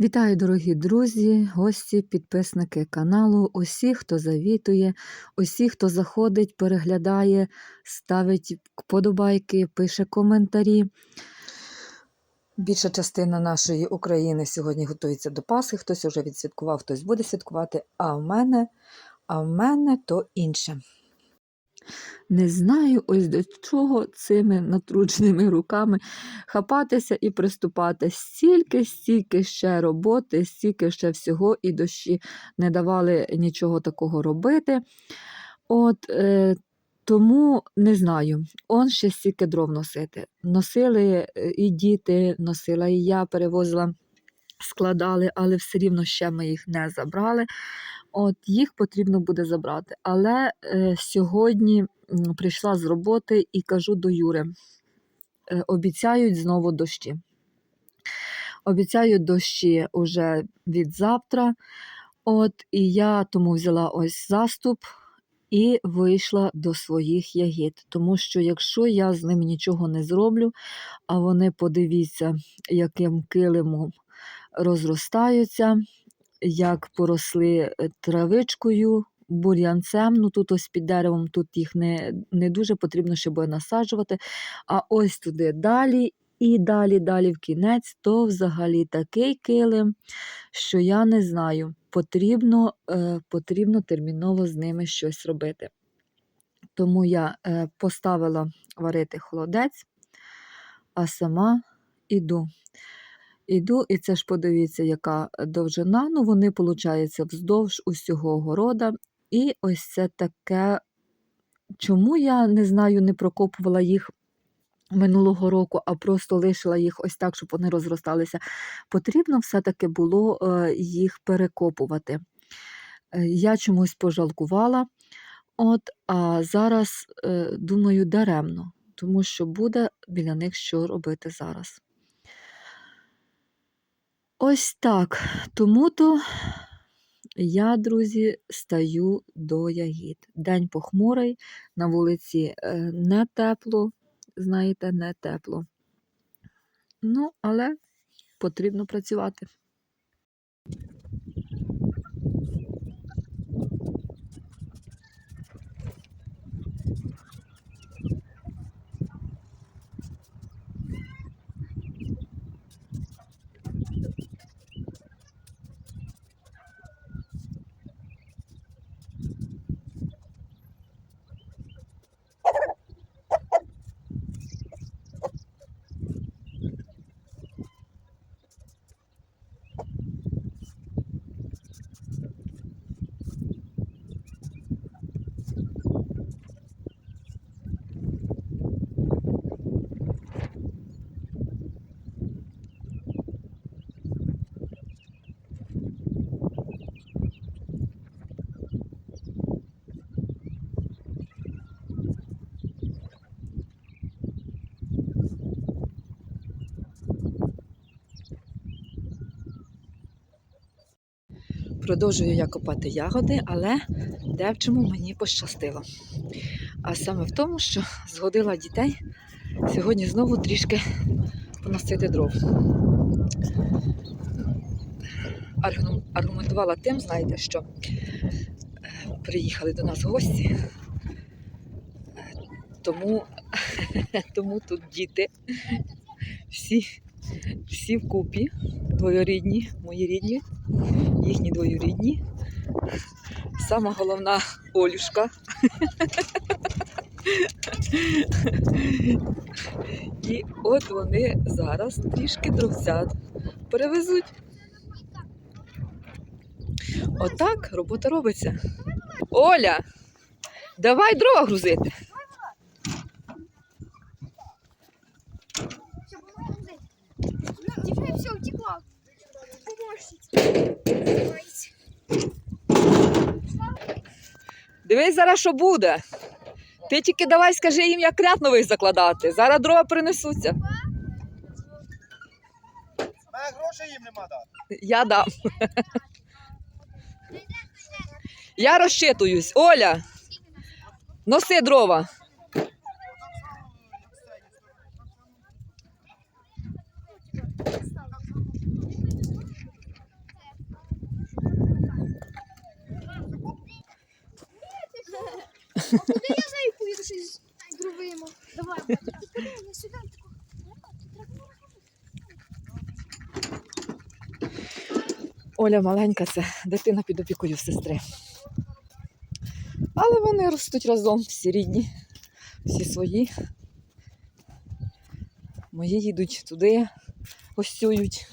Вітаю, дорогі друзі, гості, підписники каналу, усі, хто завітує, усі, хто заходить, переглядає, ставить вподобайки, пише коментарі. Більша частина нашої України сьогодні готується до Пасхи. Хтось вже відсвяткував, хтось буде святкувати, а в мене, а в мене то інше. Не знаю, ось до чого цими натрученими руками хапатися і приступати. Стільки, стільки ще роботи, стільки ще всього, і дощі не давали нічого такого робити. От е, тому не знаю, он ще стільки дров носити. Носили е, і діти, носила і я перевозила, складали, але все рівно ще ми їх не забрали. От їх потрібно буде забрати. Але е, сьогодні прийшла з роботи і кажу до Юри: е, обіцяють знову дощі. Обіцяють дощі уже від завтра. От, і я тому взяла ось заступ і вийшла до своїх ягід. Тому що якщо я з ними нічого не зроблю, а вони подивіться, яким килимом розростаються, як поросли е, травичкою, бур'янцем. Ну тут ось під деревом, тут їх не, не дуже потрібно буде насаджувати. А ось туди далі. І далі, далі в кінець, то взагалі такий килим, що я не знаю, потрібно, е, потрібно терміново з ними щось робити. Тому я е, поставила варити холодець, а сама іду. Іду, і це ж подивіться, яка довжина. Ну, вони, виходить, вздовж усього города. І ось це таке. Чому я не знаю, не прокопувала їх минулого року, а просто лишила їх ось так, щоб вони розросталися. Потрібно все-таки було е, їх перекопувати. Е, Я чомусь пожалкувала, от, а зараз е, думаю, даремно, тому що буде біля них що робити зараз. Ось так. Тому-то я, друзі, стаю до ягід. День похмурий, на вулиці е, не тепло, знаєте, не тепло. Ну, але потрібно працювати. Продовжую я копати ягоди, але де в чому мені пощастило. А саме в тому, що згодила дітей сьогодні знову трішки поносити дров. Аргументувала тим, знаєте, що е, приїхали до нас гості, е, тому, тому тут діти всі, всі вкупі, двоюрідні, мої рідні, їхні двоюрідні. Сама головна Олюшка. І от вони зараз трішки дровцят перевезуть. Отак робота робиться. Оля, давай дрова грузити. Все утекло. Помощница. Дивись зараз, що буде. Ти тільки давай скажи їм, як ряд нових закладати. Зараз дрова принесуться. Мене грошей їм нема дати. Я дам. Я розчитуюсь. Оля, носи дрова. А куди я з нею? Давай. Куди? Я сюди. Оля маленька це дитина під опікою сестри. Але вони ростуть разом, всі рідні, всі свої. Мої їдуть туди, гостюють.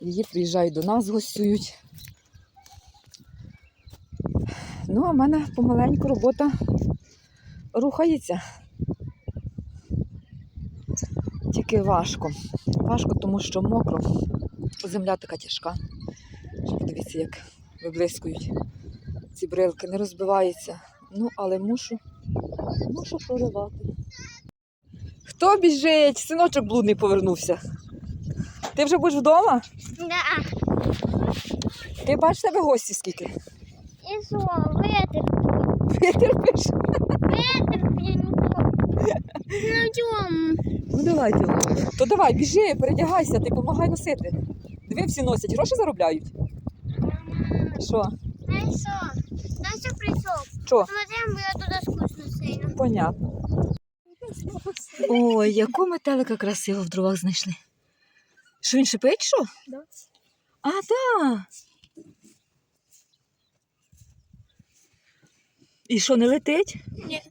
Її приїжджають до нас, гостюють. Ну, а в мене помаленьку робота рухається. Тільки важко. Важко, тому що мокро. Земля така тяжка. Подивіться, як виблискують ці брилки, не розбиваються. Ну, але мушу, мушу проривати. Хто біжить? Синочок блудний повернувся. Ти вже будеш вдома? Да. Ти бачиш тебе гості скільки? І що, витерпи. Витерпиш? Витерпи. Ну чому? Ну давай, Тіло. То давай, біжи, передягайся, ти допомагай носити. Диви, всі носять, гроші заробляють. Що? Ну і що? Настя прийшов. Що? Смотрим, бо я туди скучно сильно. Понятно. Ой, яку метелика красиво в дровах знайшли. Що він шипить, що? Да. А, так. І що, не летить? Ні.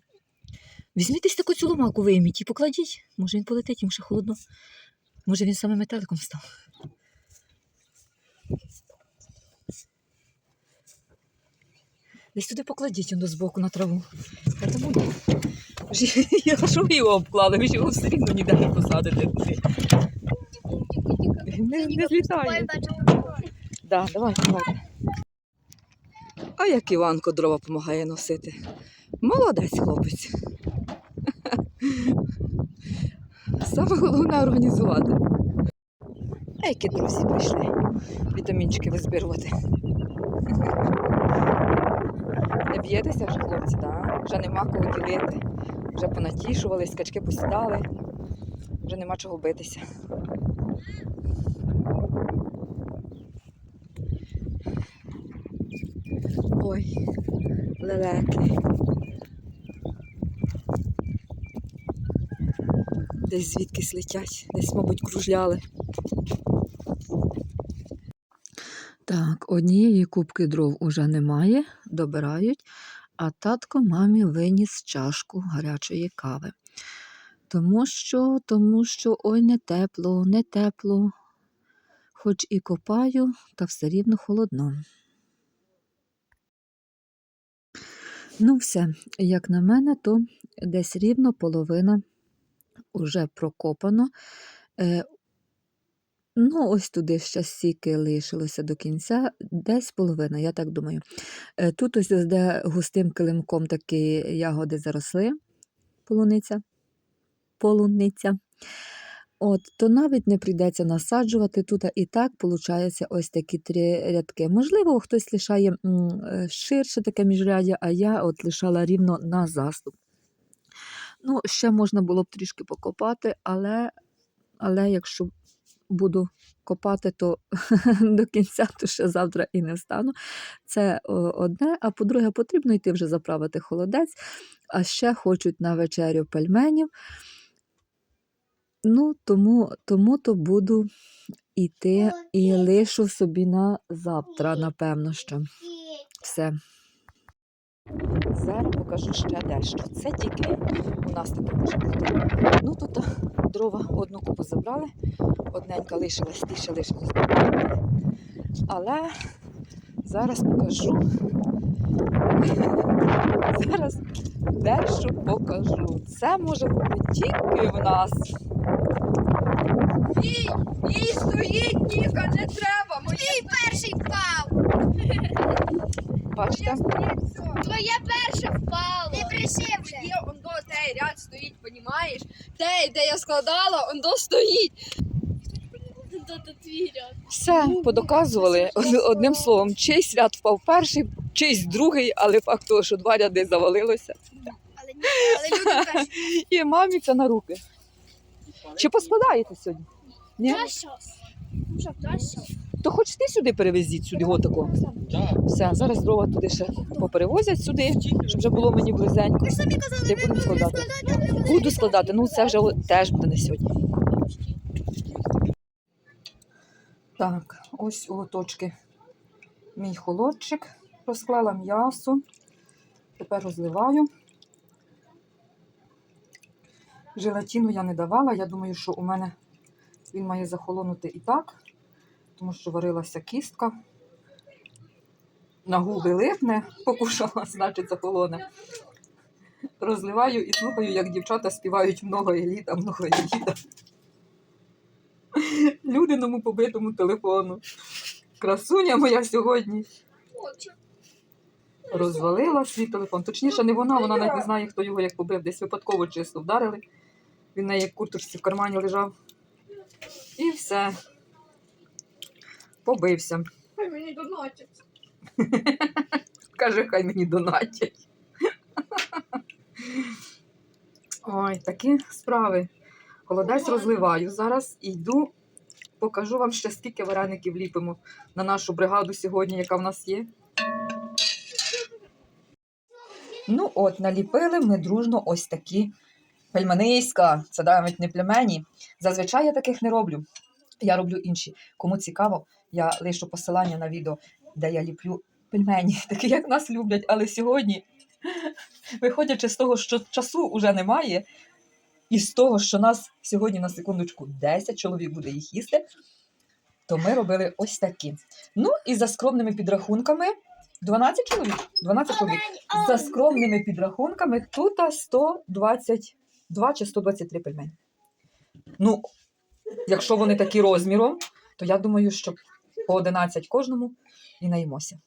Візьміть десь таку цю ломаку вийміть і покладіть. Може він полетить, йому ще холодно. Може він саме метеликом став. Десь туди покладіть он до збоку на траву. Я тому я що ви його обклали, ви ж його все рівно ніде не посадите. Не, не злітає. Да, давай, давай. А як Іванко дрова допомагає носити. Молодець хлопець. Саме головне організувати. А які друзі прийшли вітамінчики визбирувати. Не б'єтеся вже, хлопці, так? Вже нема кого ділити. Вже понатішувались, скачки посідали. Вже нема чого битися. Ой, лелеки. Десь звідкись летять, десь, мабуть, кружляли. Так, однієї кубки дров уже немає, добирають, а татко мамі виніс чашку гарячої кави. Тому що, тому що ой, не тепло, не тепло. Хоч і копаю, та все рівно холодно. Ну, все, як на мене, то десь рівно половина уже прокопано. Е, ну, ось туди ще стільки лишилося до кінця, десь половина, я так думаю. Е, тут ось, ось де густим килимком такі ягоди заросли, полуниця, полуниця. От, то навіть не прийдеться насаджувати тут, і так виходить ось такі три рядки. Можливо, хтось лишає е, ширше таке міжряддя, а я от лишала рівно на заступ. Ну, ще можна було б трішки покопати, але, але якщо буду копати, то до кінця, то ще завтра і не встану. Це одне. А по-друге, потрібно йти вже заправити холодець, а ще хочуть на вечерю пельменів. Ну, тому, тому то буду йти і лишу собі на завтра, напевно, що все. Зараз покажу ще дещо. Це тільки у нас таке може бути. Ну тут дрова одну купу забрали, одненька лишилась, ті ще лишилась. Але зараз покажу. Зараз дещо покажу. Це може бути тільки в нас. Їй, їй стоїть, Ніка, не треба. Моє перший впав. Бачите? Твоє перше впало. Ти присів вже. Є ондо, той ряд стоїть, понімаєш? Те, де я складала, ондо стоїть. Все подоказували Од- одним словом, чийсь ряд впав перший, чийсь другий, але факт того, що два ряди завалилося. Але ні, але люди перші. І мамі це на руки. Чи поскладаєте сьогодні? Ні? Та та то хоч ти сюди перевезіть, сюди отако. Все, зараз дрова туди ще поперевозять сюди, щоб вже було мені близенько. Ви ж самі казали, Ти ви будемо будете складати. складати. а ми Буду складати, ну це вже теж буде не сьогодні. Так, ось у лоточки мій холодчик. Розклала м'ясо. Тепер розливаю. Желатину я не давала. Я думаю, що у мене він має захолонути і так, тому що варилася кістка. На губи липне, покушала, значить захолоне. Розливаю і слухаю, як дівчата співають много еліта, много еліта. Людиному побитому телефону. Красуня моя сьогодні розвалила свій телефон. Точніше, не вона, вона навіть не знає, хто його як побив. Десь випадково чисто вдарили. Він неї як курточці в кармані лежав. І все. Побився. Хай мені донатять. Каже, хай мені донатять. Ой, такі справи. Холодець розливаю. Зараз і йду, покажу вам ще скільки вареників ліпимо на нашу бригаду сьогодні, яка в нас є. Ну от, наліпили ми дружно ось такі пельмениська. Це навіть не племені. Зазвичай я таких не роблю. Я роблю інші. Кому цікаво, я лишу посилання на відео, де я ліплю пельмені, такі як нас люблять. Але сьогодні, виходячи з того, що часу вже немає, і з того, що нас сьогодні на секундочку 10 чоловік буде їх їсти, то ми робили ось такі. Ну і за скромними підрахунками 12 чоловік. 12 чоловік. За скромними підрахунками тут 122 чи 123 пельмені. Ну, якщо вони такі розміром, то я думаю, що по 11 кожному і наїмося.